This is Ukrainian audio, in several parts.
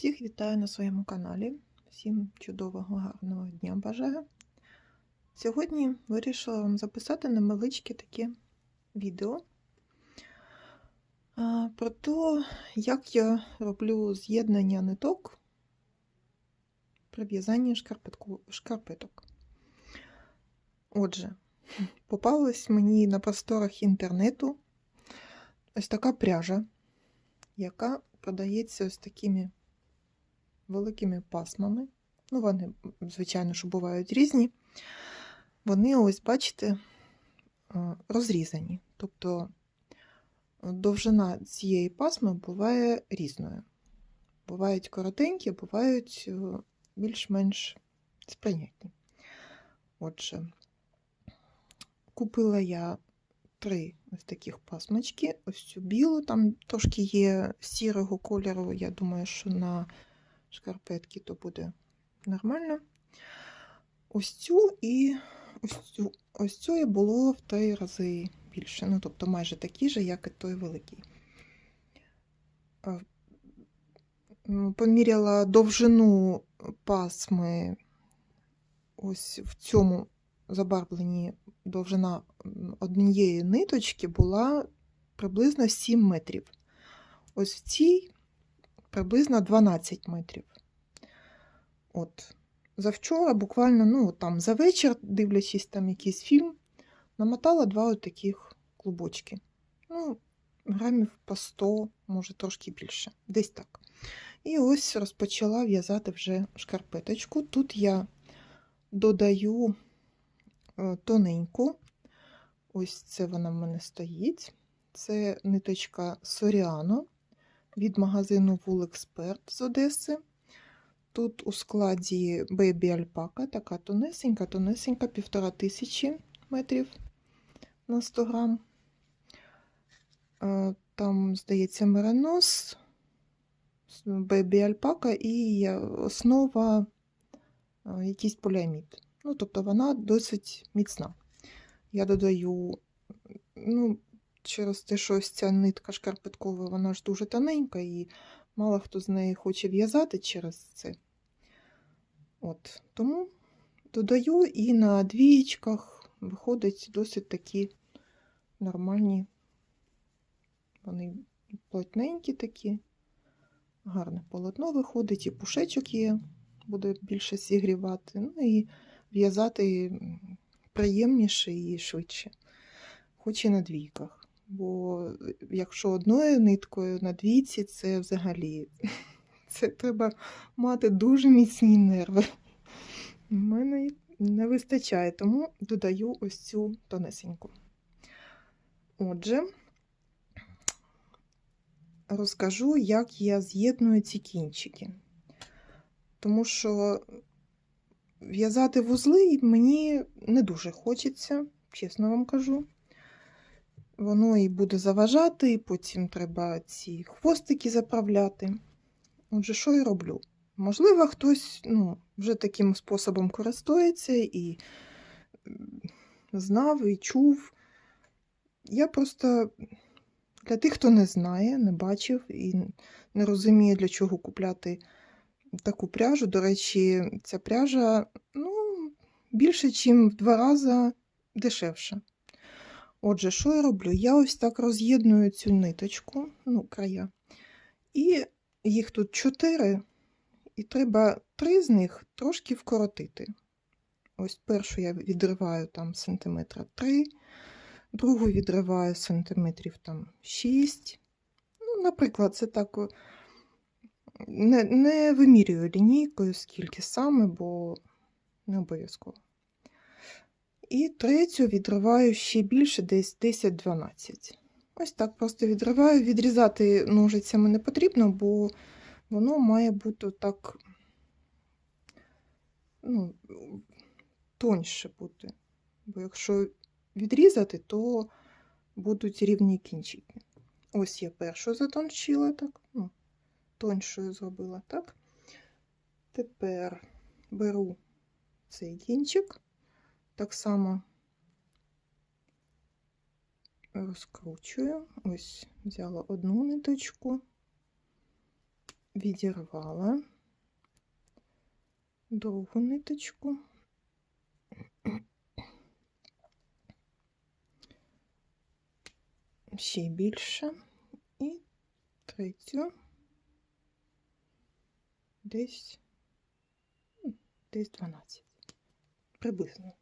Всіх вітаю на своєму каналі. Всім чудового, гарного дня бажаю. Сьогодні вирішила вам записати невеличке таке відео про те, як я роблю з'єднання ниток при в'язанні шкарпеток. Отже, попалась мені на просторах інтернету ось така пряжа, яка продається ось такими великими пасмами. Ну, вони, звичайно, що бувають різні. Вони, ось, бачите, е, розрізані. Тобто довжина цієї пасми буває різною. Бувають коротенькі, бувають е, більш-менш сприйнятні. Отже, купила я три ось таких пасмочки. Ось цю білу, там трошки є сірого кольору. Я думаю, що на шкарпетки то буде нормально. Ось цю і ось цю, ось цю було в три рази більше. Ну, тобто майже такі ж, як і той великий. Е, Поміряла довжину пасми ось в цьому забарвленні довжина однієї ниточки була приблизно 7 метрів. Ось в цій приблизно 12 метрів. От. Завчора, буквально, ну, там, за вечір, дивлячись там якийсь фільм, намотала два от таких клубочки. Ну, грамів по 100, може трошки більше. Десь так. І ось розпочала в'язати вже шкарпеточку. Тут я додаю е, тоненьку. Ось це вона в мене стоїть. Це ниточка Soriano від магазину Wool з Одеси. Тут у складі Baby Alpaca, така тонесенька, тонесенька, півтора тисячі метрів на 100 грам. Е, Там, здається, меринос, Baby Alpaca і основа е, якийсь поліамід. Ну, тобто вона досить міцна. Я додаю, ну, через те, що ось ця нитка шкарпеткова, вона ж дуже тоненька, і мало хто з неї хоче в'язати через це. От, тому додаю і на двієчках виходить досить такі нормальні, вони плотненькі такі, гарне полотно виходить, і пушечок є, буде більше зігрівати, ну і в'язати приємніше і швидше, хоч і на двійках. Бо якщо одною ниткою на двійці, це взагалі це треба мати дуже міцні нерви. У мене не вистачає, тому додаю ось цю тонесеньку. Отже, розкажу, як я з'єдную ці кінчики. Тому що в'язати вузли мені не дуже хочеться, чесно вам кажу. Воно і буде заважати, і потім треба ці хвостики заправляти. Отже, що я роблю? Можливо, хтось ну, вже таким способом користується і знав, і чув. Я просто для тих, хто не знає, не бачив і не розуміє, для чого купляти таку пряжу. До речі, ця пряжа ну, більше, ніж в два рази дешевша. Отже, що я роблю? Я ось так роз'єдную цю ниточку, ну, края, і їх тут чотири, і треба три з них трошки вкоротити. Ось першу я відриваю там сантиметра 3, другу відриваю сантиметрів там 6. Ну, наприклад, це так не, не вимірюю лінійкою, скільки саме, бо не обов'язково. І третю відриваю ще більше, десь 10-12. Ось так просто відриваю. Відрізати ножицями не потрібно, бо воно має бути так ну, тоньше бути. Бо якщо відрізати, то будуть рівні кінчики. Ось я першу затончила, так, ну, тоньшою зробила, так. Тепер беру цей кінчик, так само розкручую. Ось взяла одну ниточку, відірвала другу ниточку. Ще більше. І третю. Десь, десь 12. Приблизно.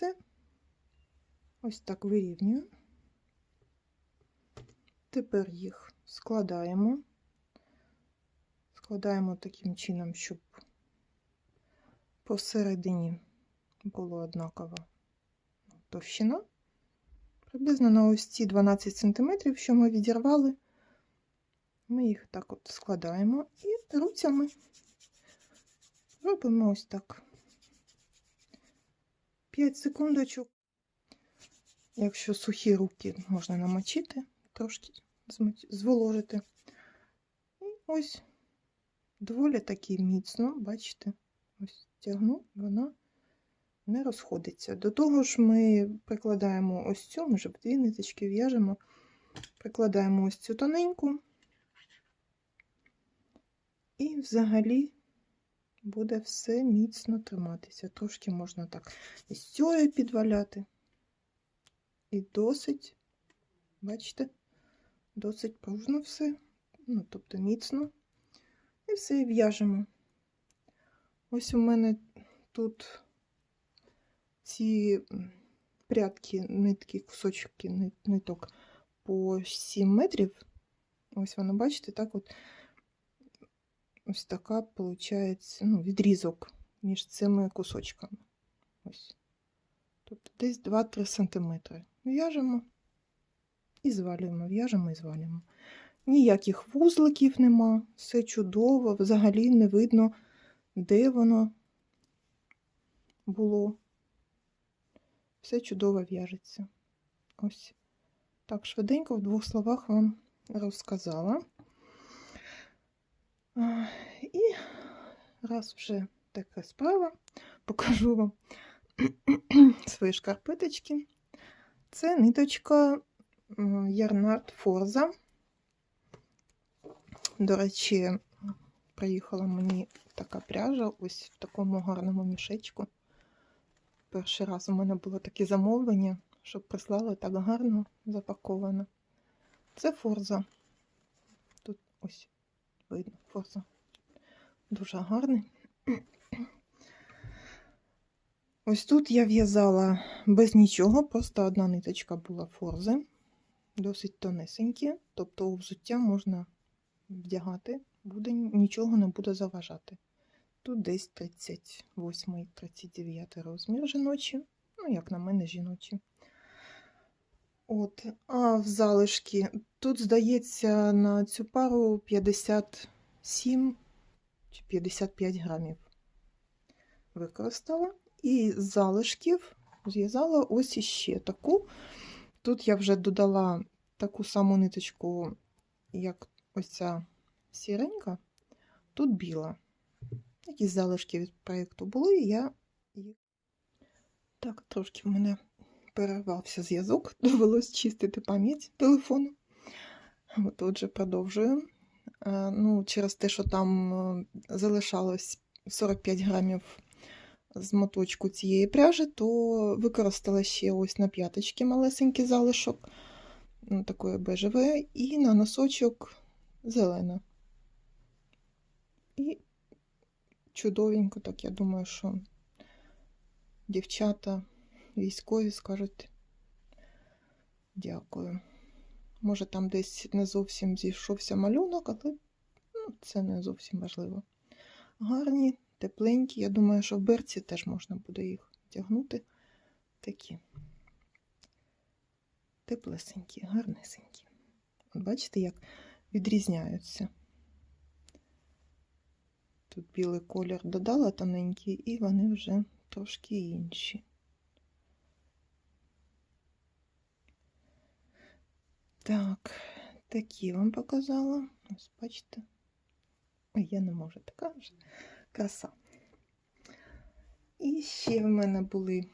Все. Ось так вирівнюю. Тепер їх складаємо. Складаємо таким чином, щоб посередині було однакова товщина. Приблизно на ось ці 12 см, що ми відірвали, ми їх так от складаємо і руцями робимо ось так. 5 секундочок. Якщо сухі руки можна намочити, трошки зволожити. І ось доволі таки міцно, бачите, ось тягну, вона не розходиться. До того ж, ми прикладаємо ось цю, ми вже дві ниточки в'яжемо, прикладаємо ось цю тоненьку, і взагалі буде все міцно триматися. Трошки можна так і з цією підваляти. І досить, бачите, досить пружно все, ну, тобто міцно. І все і в'яжемо. Ось у мене тут ці прядки, нитки, кусочки ниток по 7 метрів. Ось воно, бачите, так от ось така виходить ну, відрізок між цими кусочками. Ось. Тобто десь 2-3 см. В'яжемо і звалюємо, в'яжемо і звалюємо. Ніяких вузликів нема, все чудово, взагалі не видно, де воно було. Все чудово в'яжеться. Ось так швиденько в двох словах вам розказала. І раз вже така справа, покажу вам свої шкарпеточки. Це ниточка Ярнард Форза. До речі, приїхала мені така пряжа ось в такому гарному мішечку. Перший раз у мене було таке замовлення, щоб прислали так гарно запаковано. Це форза. Тут ось видно форза. Дуже гарний. Ось тут я в'язала без нічого, просто одна ниточка була форзи, досить тонесенькі, тобто у взуття можна вдягати, буде, нічого не буде заважати. Тут десь 38-39 розмір жіночі, ну, як на мене, жіночі. От, а в залишки тут, здається, на цю пару 57 чи 55 грамів використала. І з залишків зв'язала ось іще таку. Тут я вже додала таку саму ниточку, як ось ця сіренька, тут біла. Якісь залишки від проєкту були, і я їх. Так, трошки в мене перервався зв'язок, довелось чистити пам'ять телефону. От, отже, продовжую. Е, Ну, через те, що там е, залишалось 45 грамів з моточку цієї пряжі, то використала ще ось на п'яточки малесенький залишок, ну, такої бежевої, і на носочок зелена. І чудовенько, так я думаю, що дівчата військові скажуть дякую. Може, там десь не зовсім зійшовся малюнок, але ну, це не зовсім важливо. Гарні, тепленькі. Я думаю, що в берці теж можна буде їх тягнути. Такі теплесенькі, гарнесенькі. От бачите, як відрізняються. Тут білий колір додала тоненький, і вони вже трошки інші. Так, такі вам показала. Ось бачите. Ой, я не можу така вже краса. І ще в мене були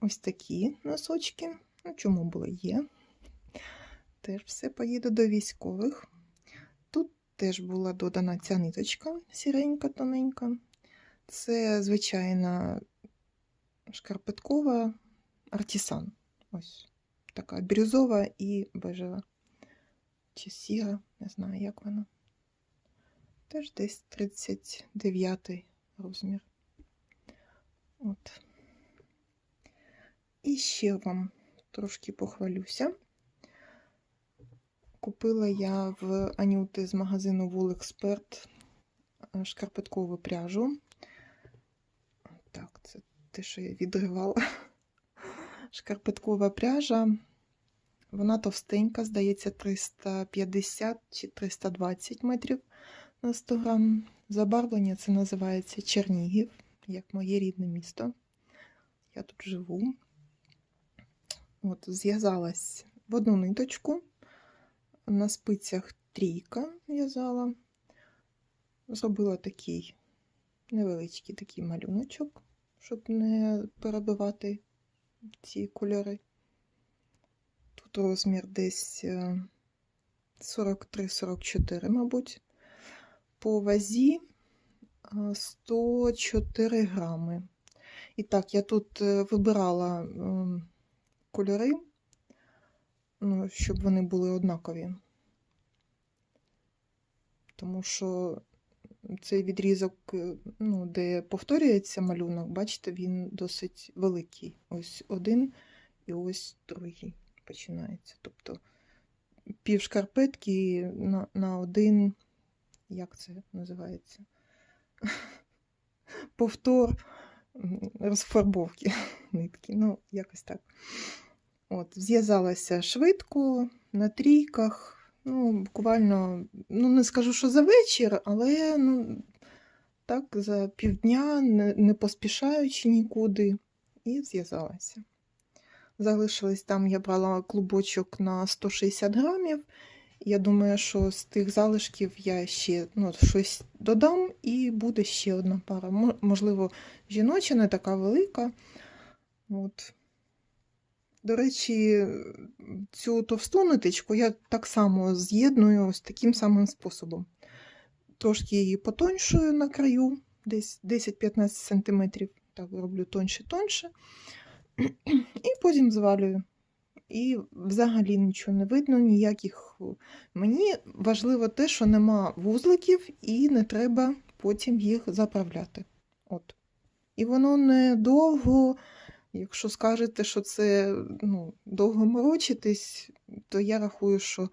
ось такі носочки. Ну, чому були є? Теж все поїду до військових. Тут теж була додана ця ниточка сіренька, тоненька. Це звичайна шкарпеткова артисан. Ось така бірюзова і бежева. Чи сіра, не знаю, як вона. Теж десь 39 розмір. От. І ще вам трошки похвалюся. Купила я в Анюти з магазину е, шкарпеткову пряжу. Так, це те, що я відривала. Шкарпеткова пряжа. Вона товстенька, здається, 350 чи 320 метрів на 100 грам. Забарвлення це називається Чернігів, як моє рідне місто. Я тут живу. От, зв'язалась в одну ниточку. На спицях трійка в'язала. Зробила такий невеличкий такий малюночок, щоб не перебивати ці кольори. Тут розмір десь 43-44, мабуть. По вазі 104 грами. І так, я тут е, вибирала кольори, ну, щоб вони були однакові. Тому що цей відрізок, е, ну, де повторюється малюнок, бачите, він досить великий. Ось один і ось другий починається. Тобто пів шкарпетки на, на один, як це називається? Повтор розфарбовки нитки. Ну, якось так. От, Зв'язалася швидко, на трійках. Ну, буквально, ну, не скажу, що за вечір, але ну, так, за півдня, не, не поспішаючи нікуди, і зв'язалася. Залишились там, я брала клубочок на 160 грамів. Я думаю, що з тих залишків я ще ну, щось додам, і буде ще одна пара. Можливо, жіноча, не така велика. От. До речі, цю товсту ниточку я так само з'єдную ось таким самим способом. Трошки її потоншую на краю, десь 10-15 см. Так, роблю тонше-тонше. І потім звалюю. І взагалі нічого не видно, ніяких. Мені важливо те, що нема вузликів, і не треба потім їх заправляти. От. І воно не довго, якщо скажете, що це ну, довго морочитись, то я рахую, що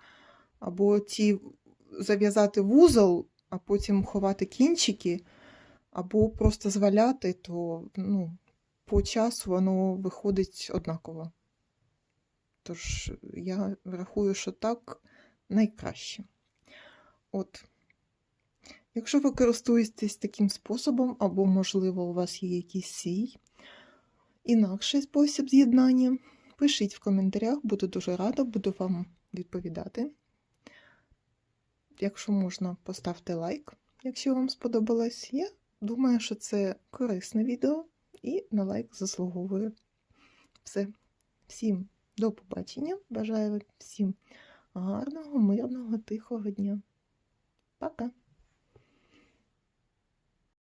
або ті зав'язати вузол, а потім ховати кінчики, або просто зваляти, то ну, по часу воно виходить однаково. Тож я рахую, що так найкраще. От. Якщо ви користуєтесь таким способом, або, можливо, у вас є якийсь свій інакший спосіб з'єднання, пишіть в коментарях, буду дуже рада, буду вам відповідати. Якщо можна, поставте лайк, якщо вам сподобалось. Я думаю, що це корисне відео і на лайк заслуговує. Все. Всім до побачення. Бажаю всім гарного, мирного, тихого дня. Пока!